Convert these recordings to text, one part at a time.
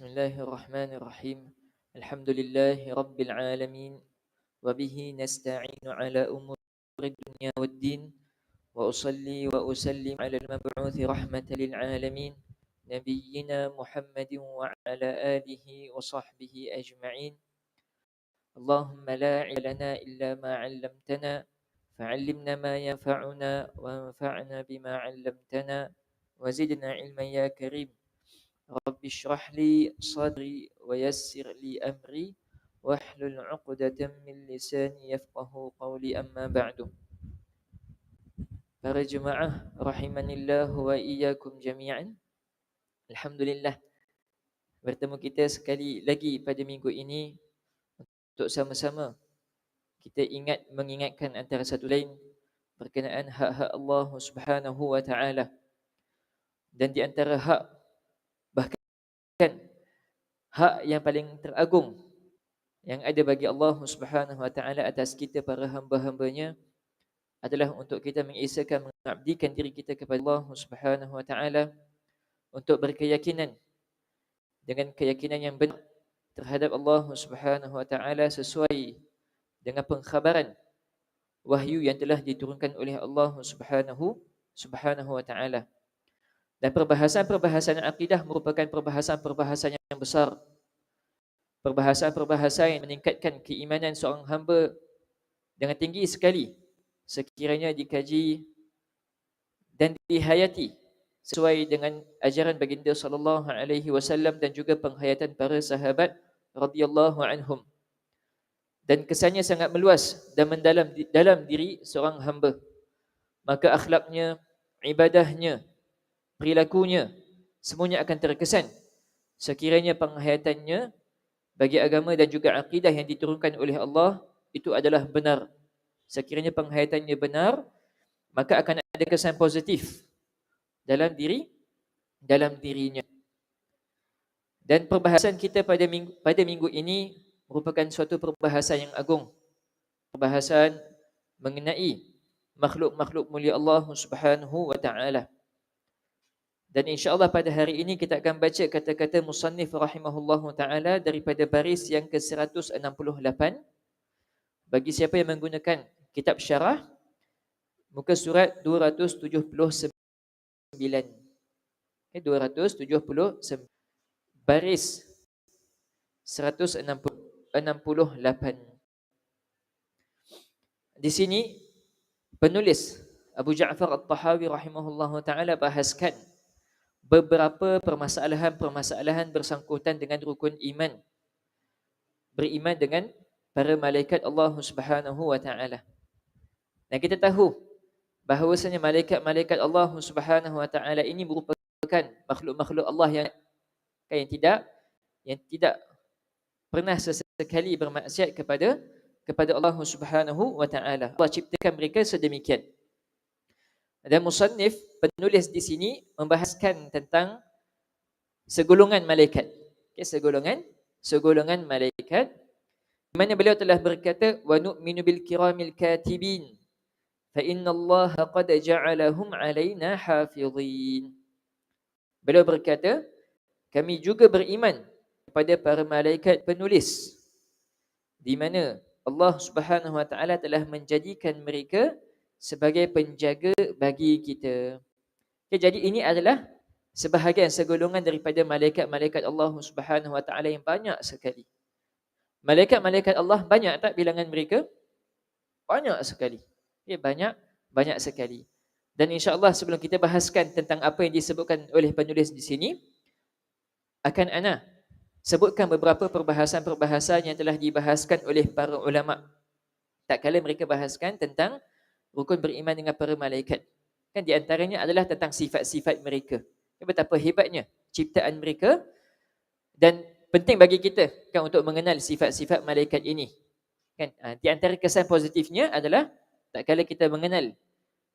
بسم الله الرحمن الرحيم الحمد لله رب العالمين وبه نستعين على أمور الدنيا والدين وأصلي وأسلم على المبعوث رحمة للعالمين نبينا محمد وعلى آله وصحبه أجمعين اللهم لا علم لنا إلا ما علمتنا فعلمنا ما ينفعنا وانفعنا بما علمتنا وزدنا علما يا كريم رب اشرح لي صدري ويسر لي امري واحلل عقدة min lisani yafqahu qawli amma ba'du. Para jemaah rahimanillah wa iyyakum jami'an. Alhamdulillah. Bertemu kita sekali lagi pada minggu ini untuk sama-sama kita ingat mengingatkan antara satu lain berkenaan hak-hak Allah Subhanahu wa taala. Dan di antara hak hak yang paling teragung yang ada bagi Allah Subhanahu wa taala atas kita para hamba-hambanya adalah untuk kita mengisahkan mengabdikan diri kita kepada Allah Subhanahu wa taala untuk berkeyakinan dengan keyakinan yang benar terhadap Allah Subhanahu wa taala sesuai dengan pengkhabaran wahyu yang telah diturunkan oleh Allah Subhanahu Subhanahu wa taala. Dan perbahasan-perbahasan akidah merupakan perbahasan-perbahasan yang besar. Perbahasan-perbahasan yang meningkatkan keimanan seorang hamba dengan tinggi sekali sekiranya dikaji dan dihayati sesuai dengan ajaran baginda sallallahu alaihi wasallam dan juga penghayatan para sahabat radhiyallahu anhum dan kesannya sangat meluas dan mendalam dalam diri seorang hamba maka akhlaknya ibadahnya perilakunya semuanya akan terkesan. Sekiranya penghayatannya bagi agama dan juga akidah yang diturunkan oleh Allah itu adalah benar. Sekiranya penghayatannya benar maka akan ada kesan positif dalam diri dalam dirinya. Dan perbahasan kita pada minggu, pada minggu ini merupakan suatu perbahasan yang agung. Perbahasan mengenai makhluk-makhluk mulia Allah Subhanahu wa taala dan insya-Allah pada hari ini kita akan baca kata-kata musannif rahimahullahu taala daripada baris yang ke-168 bagi siapa yang menggunakan kitab syarah muka surat 279 okay, 279 baris 168 di sini penulis Abu Ja'far At-Tahawi rahimahullahu taala bahaskan beberapa permasalahan-permasalahan bersangkutan dengan rukun iman beriman dengan para malaikat Allah Subhanahu wa taala dan kita tahu bahawasanya malaikat-malaikat Allah Subhanahu Wa Taala ini merupakan makhluk-makhluk Allah yang yang tidak yang tidak pernah sesekali bermaksiat kepada kepada Allah Subhanahu Wa Taala. Allah ciptakan mereka sedemikian. Dan musannif penulis di sini membahaskan tentang segolongan malaikat. Okay, segolongan segolongan malaikat di mana beliau telah berkata wa nu'minu bil kiramil katibin fa inna Allah qad ja'alahum 'alaina hafizin. Beliau berkata kami juga beriman kepada para malaikat penulis di mana Allah Subhanahu wa taala telah menjadikan mereka sebagai penjaga bagi kita. Okay, jadi ini adalah sebahagian segolongan daripada malaikat-malaikat Allah Subhanahu Wa Taala yang banyak sekali. Malaikat-malaikat Allah banyak tak bilangan mereka? Banyak sekali. Okay, banyak banyak sekali. Dan insya-Allah sebelum kita bahaskan tentang apa yang disebutkan oleh penulis di sini akan ana sebutkan beberapa perbahasan-perbahasan yang telah dibahaskan oleh para ulama. Tak kala mereka bahaskan tentang rukun beriman dengan para malaikat. Kan di antaranya adalah tentang sifat-sifat mereka. Betapa hebatnya ciptaan mereka dan penting bagi kita kan untuk mengenal sifat-sifat malaikat ini. Kan ah, di antara kesan positifnya adalah tak kala kita mengenal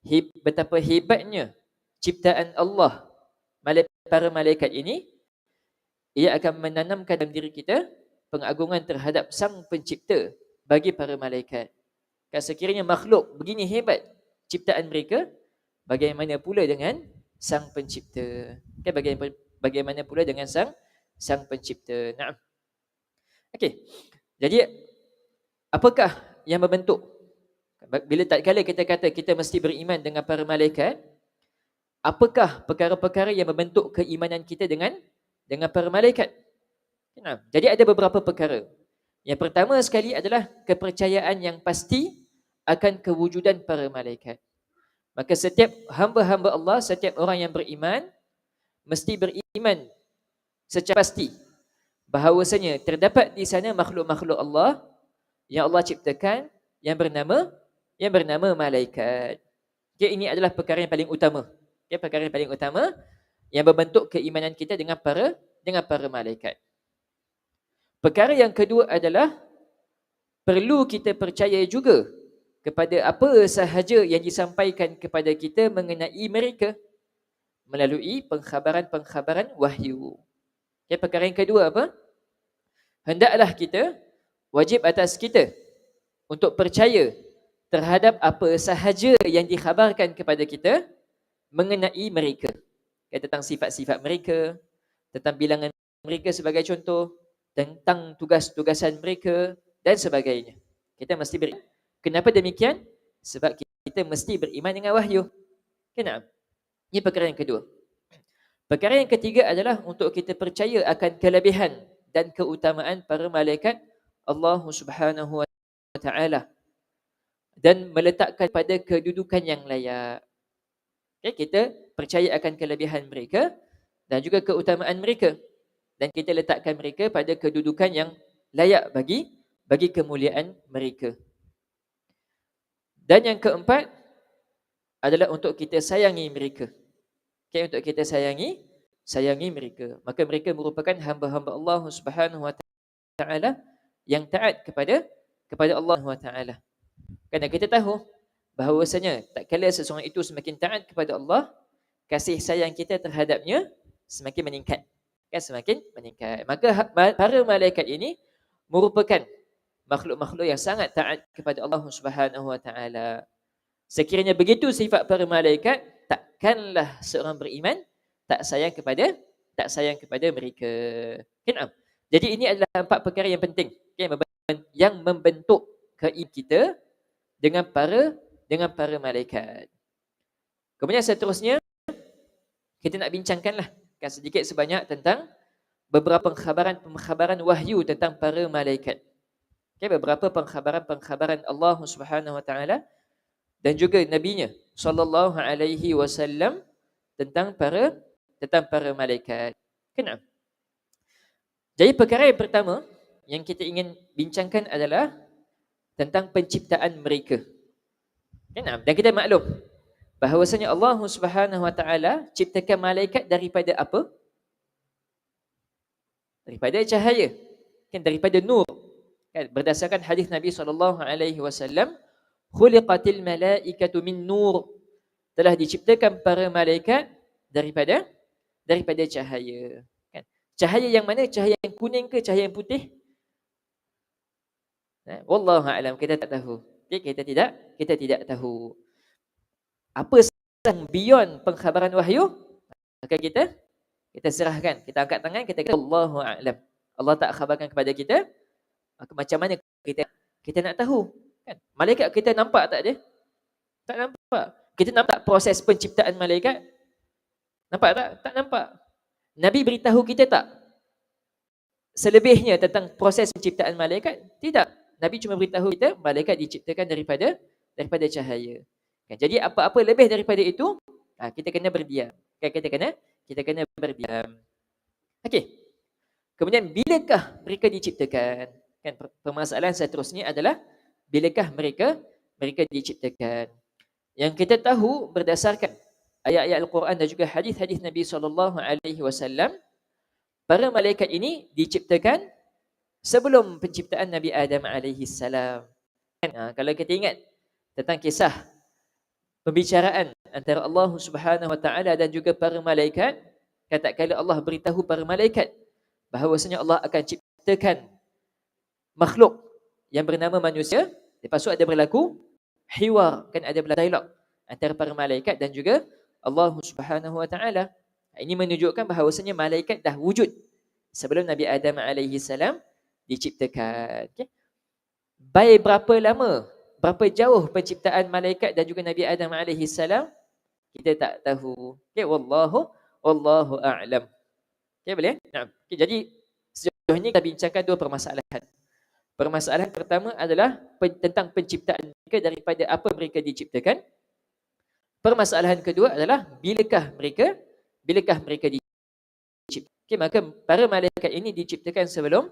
heb, betapa hebatnya ciptaan Allah para malaikat ini ia akan menanamkan dalam diri kita pengagungan terhadap sang pencipta bagi para malaikat. Kan sekiranya makhluk begini hebat ciptaan mereka, bagaimana pula dengan sang pencipta? Kan bagaimana, bagaimana pula dengan sang sang pencipta. Naam. Okey. Jadi apakah yang membentuk bila tak kala kita kata kita mesti beriman dengan para malaikat apakah perkara-perkara yang membentuk keimanan kita dengan dengan para malaikat nah, jadi ada beberapa perkara yang pertama sekali adalah kepercayaan yang pasti akan kewujudan para malaikat maka setiap hamba-hamba Allah setiap orang yang beriman mesti beriman secara pasti bahawasanya terdapat di sana makhluk-makhluk Allah yang Allah ciptakan yang bernama yang bernama malaikat. Okay, ini adalah perkara yang paling utama. Okay, perkara yang paling utama yang membentuk keimanan kita dengan para dengan para malaikat. Perkara yang kedua adalah perlu kita percaya juga kepada apa sahaja yang disampaikan kepada kita mengenai mereka melalui pengkhabaran-pengkhabaran wahyu. Okay, perkara yang kedua apa? Hendaklah kita wajib atas kita untuk percaya terhadap apa sahaja yang dikhabarkan kepada kita mengenai mereka. Tentang sifat-sifat mereka, tentang bilangan mereka sebagai contoh, tentang tugas-tugasan mereka dan sebagainya. Kita mesti beriman. Kenapa demikian? Sebab kita mesti beriman dengan wahyu. Kenapa? Ini perkara yang kedua. Perkara yang ketiga adalah untuk kita percaya akan kelebihan dan keutamaan para malaikat Allah Subhanahu wa taala dan meletakkan pada kedudukan yang layak. Okay, kita percaya akan kelebihan mereka dan juga keutamaan mereka dan kita letakkan mereka pada kedudukan yang layak bagi bagi kemuliaan mereka. Dan yang keempat adalah untuk kita sayangi mereka. Okay, untuk kita sayangi sayangi mereka. Maka mereka merupakan hamba-hamba Allah Subhanahu wa taala yang taat kepada kepada Allah Subhanahu wa taala. Kerana kita tahu bahawasanya tak kala seseorang itu semakin taat kepada Allah, kasih sayang kita terhadapnya semakin meningkat. Kan semakin meningkat. Maka ha, para malaikat ini merupakan makhluk-makhluk yang sangat taat kepada Allah Subhanahu Wa Taala. Sekiranya begitu sifat para malaikat, takkanlah seorang beriman tak sayang kepada tak sayang kepada mereka. Kenapa? Jadi ini adalah empat perkara yang penting yang membentuk keiman kita dengan para dengan para malaikat. Kemudian seterusnya kita nak bincangkanlah kan sedikit sebanyak tentang beberapa pengkhabaran-pengkhabaran wahyu tentang para malaikat. Okay, beberapa pengkhabaran-pengkhabaran Allah Subhanahu Wa Taala dan juga nabinya sallallahu alaihi wasallam tentang para tentang para malaikat. Kenapa? Jadi perkara yang pertama yang kita ingin bincangkan adalah tentang penciptaan mereka. Kenapa? Dan kita maklum bahawasanya Allah Subhanahu Wa Taala ciptakan malaikat daripada apa? Daripada cahaya. Kan daripada nur. Kan berdasarkan hadis Nabi sallallahu alaihi wasallam, khuliqatil malaikatu min nur. Telah diciptakan para malaikat daripada daripada cahaya. Kan? Cahaya yang mana? Cahaya yang kuning ke cahaya yang putih? Eh, wallahu a'lam kita tak tahu. Okay, kita tidak kita tidak tahu. Apa yang beyond pengkhabaran wahyu? Maka kita kita serahkan, kita angkat tangan, kita kata Allahu a'lam. Allah tak khabarkan kepada kita. Macam mana kita kita nak tahu? Kan? Malaikat kita nampak tak dia? Tak nampak. Kita nampak proses penciptaan malaikat? Nampak tak? Tak nampak. Nabi beritahu kita tak? Selebihnya tentang proses penciptaan malaikat? Tidak. Nabi cuma beritahu kita malaikat diciptakan daripada daripada cahaya. Kan? Jadi apa-apa lebih daripada itu, ha, kita kena berdiam. Kan? Kita kena kita kena berdiam. Okey. Kemudian bilakah mereka diciptakan? Kan permasalahan seterusnya adalah bilakah mereka mereka diciptakan? Yang kita tahu berdasarkan ayat-ayat Al-Quran dan juga hadis-hadis Nabi sallallahu alaihi wasallam para malaikat ini diciptakan sebelum penciptaan Nabi Adam alaihi salam. Ha, kalau kita ingat tentang kisah pembicaraan antara Allah Subhanahu wa taala dan juga para malaikat, kata kala Allah beritahu para malaikat bahawasanya Allah akan ciptakan makhluk yang bernama manusia, lepas tu ada berlaku hiwar, kan ada berlaku dialog antara para malaikat dan juga Allah Subhanahu wa taala. Ini menunjukkan bahawasanya malaikat dah wujud sebelum Nabi Adam alaihi salam diciptakan. Okay. Baik berapa lama, berapa jauh penciptaan malaikat dan juga Nabi Adam alaihi salam kita tak tahu. Okay, wallahu wallahu a'lam. Okay, boleh? Nah. Okay, jadi sejauh ini kita bincangkan dua permasalahan. Permasalahan pertama adalah tentang penciptaan mereka daripada apa mereka diciptakan. Permasalahan kedua adalah bilakah mereka bilakah mereka diciptakan. Okay, maka para malaikat ini diciptakan sebelum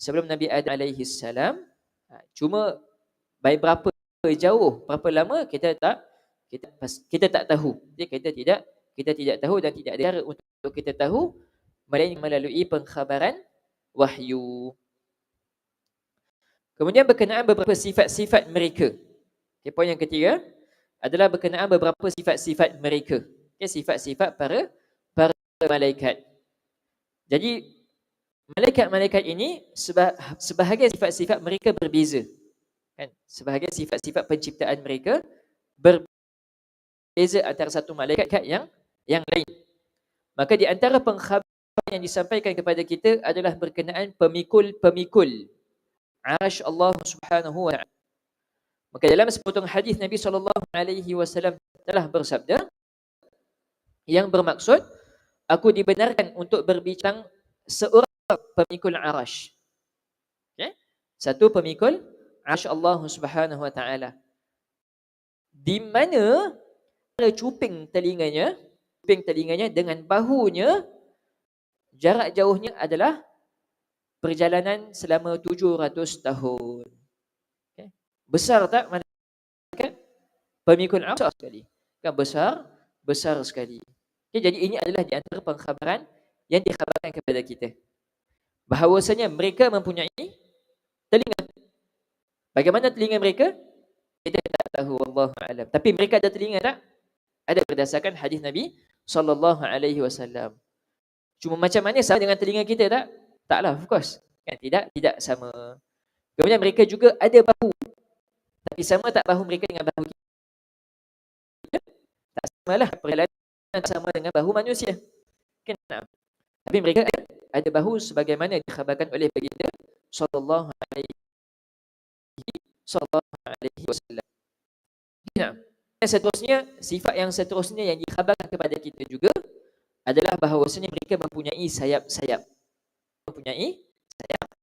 sebelum Nabi Adam alaihi salam. Ha, cuma baik berapa jauh, berapa lama kita tak kita kita tak tahu. Jadi kita tidak kita tidak tahu dan tidak ada cara untuk kita tahu melainkan melalui pengkhabaran wahyu. Kemudian berkenaan beberapa sifat-sifat mereka. Okay, poin yang ketiga adalah berkenaan beberapa sifat-sifat mereka. Okay, sifat-sifat para para malaikat. Jadi malaikat-malaikat ini sebahagian sifat-sifat mereka berbeza. Kan? Sebahagian sifat-sifat penciptaan mereka berbeza antara satu malaikat yang yang lain. Maka di antara pengkhabaran yang disampaikan kepada kita adalah berkenaan pemikul-pemikul Arash Allah Subhanahu wa taala. Maka dalam sepotong hadis Nabi sallallahu alaihi wasallam telah bersabda yang bermaksud aku dibenarkan untuk berbincang seorang pemikul arash. Okay? Satu pemikul arash Allah subhanahu wa ta'ala. Di mana ada cuping telinganya, cuping telinganya dengan bahunya, jarak jauhnya adalah perjalanan selama 700 tahun. Okay? Besar tak malaikat? Pemikul arash sekali. Kan besar? Besar sekali. Okay, jadi ini adalah di antara pengkhabaran yang dikhabarkan kepada kita. Bahawasanya mereka mempunyai telinga. Bagaimana telinga mereka? Kita tak tahu Allah alam. Tapi mereka ada telinga tak? Ada berdasarkan hadis Nabi sallallahu alaihi wasallam. Cuma macam mana sama dengan telinga kita tak? Taklah of course. Kan tidak tidak sama. Kemudian mereka juga ada bahu. Tapi sama tak bahu mereka dengan bahu kita? Tak samalah perjalanan sama dengan bahu manusia. Kenapa? Tapi mereka ada bahu sebagaimana dikhabarkan oleh baginda sallallahu alaihi sallallahu alaihi wasallam. Nah, yang seterusnya sifat yang seterusnya yang dikhabarkan kepada kita juga adalah bahawasanya mereka mempunyai sayap-sayap mempunyai sayap